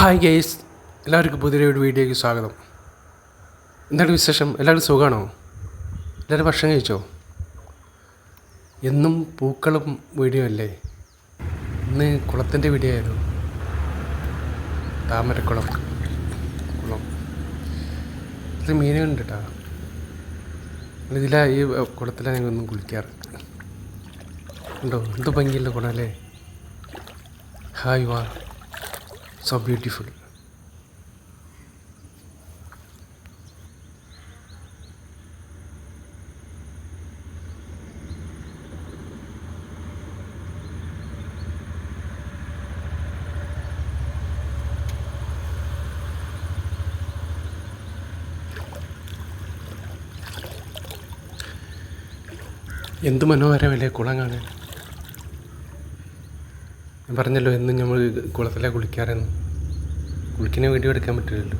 Hi guys എല്ലാവർക്കും പുതിയ ഒരു വീഡിയോയ്ക്ക് സ്വാഗതം. എന്താണ് വിശേഷം? എല്ലാവരും സുഖമാണോ എല്ലാവരും ഭക്ഷണം കഴിച്ചോ? എന്നും പൂക്കളും വീഡിയോ അല്ലേ? ഇന്ന് കുളത്തിന്റെ വീഡിയോ ആയിരുന്നു. താമരക്കുളം. കുളം. ഇത് മീനുണ്ട് കേട്ടോ ഇതിലാ ഈ കുളത്തിലാണ് ഞങ്ങൾ ഒന്നും കുളിക്കാറ്. ഉണ്ടോ? എന്ത് ഭംഗിയുള്ള കുളം അല്ലേ? ഹായ് വാ. സോ ബ്യൂട്ടിഫുൾ എന്ത് മനോഹരമല്ലേ കുളം കാണാൻ? ഞാൻ പറഞ്ഞല്ലോ എന്നും നമ്മൾ കുളത്തിലാണ് കുളിക്കാറെന്ന്. കുളിക്കുന്ന വീഡിയോ എടുക്കാൻ പറ്റില്ലല്ലോ.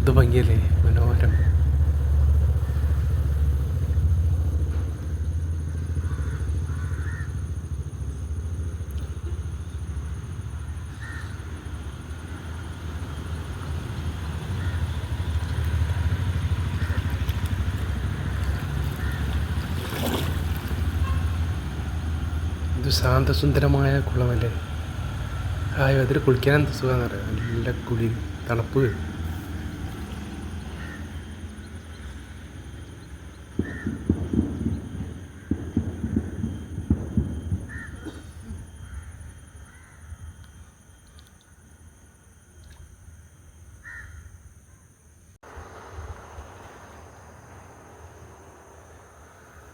ഇത് ഭംഗിയല്ലേ? മനോഹരം. ഇത് ശാന്തസുന്ദരമായ കുളമല്ലേ? ആയോ അതിൽ കുളിക്കാൻ എന്ത് സുഖമെന്ന് എന്നറിയാം നല്ല കുളി തണുപ്പ്.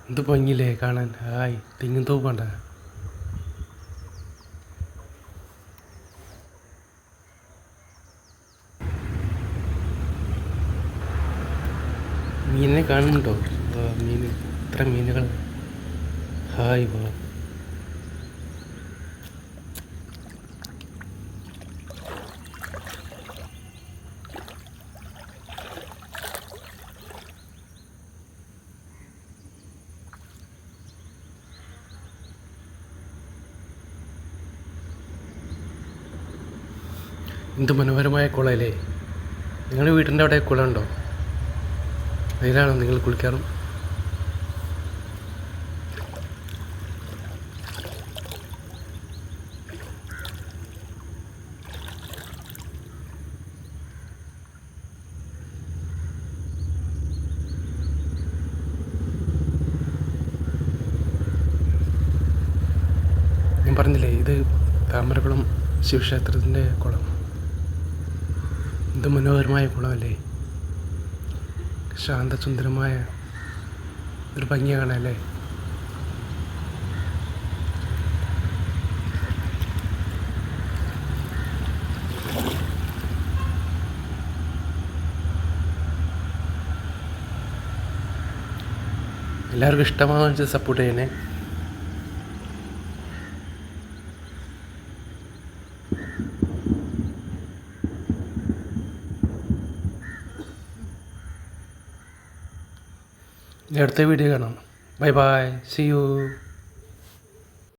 എന്ത് ഭംഗിയില്ലേ കാണാൻ? ഹായ് തെങ്ങും തോപ്പണ്ട മീനിനെ കാണുന്നുണ്ടോ? മീൻ ഇത്ര മീനുകൾ. ഹായ് വാ എന്ത് മനോഹരമായ കുളമല്ലേ നിങ്ങളുടെ വീട്ടിന്റെ അവിടെ കുളമുണ്ടോ അതിലാണോ നിങ്ങൾ കുളിക്കാറും? ഞാൻ പറഞ്ഞില്ലേ ഇത് താമരക്കുളം ശിവക്ഷേത്രത്തിന്റെ കുളം. എന്ത് മനോഹരമായ കുളമല്ലേ? ശാന്തസുന്ദരമായ ഒരു ഭംഗിയാണ് അല്ലേ? എല്ലാവർക്കും ഇഷ്ടമാണെന്ന് വെച്ചാൽ സപ്പോർട്ട് ചെയ്യണേ. അടുത്ത വീഡിയോ കാണാം. Bye bye C U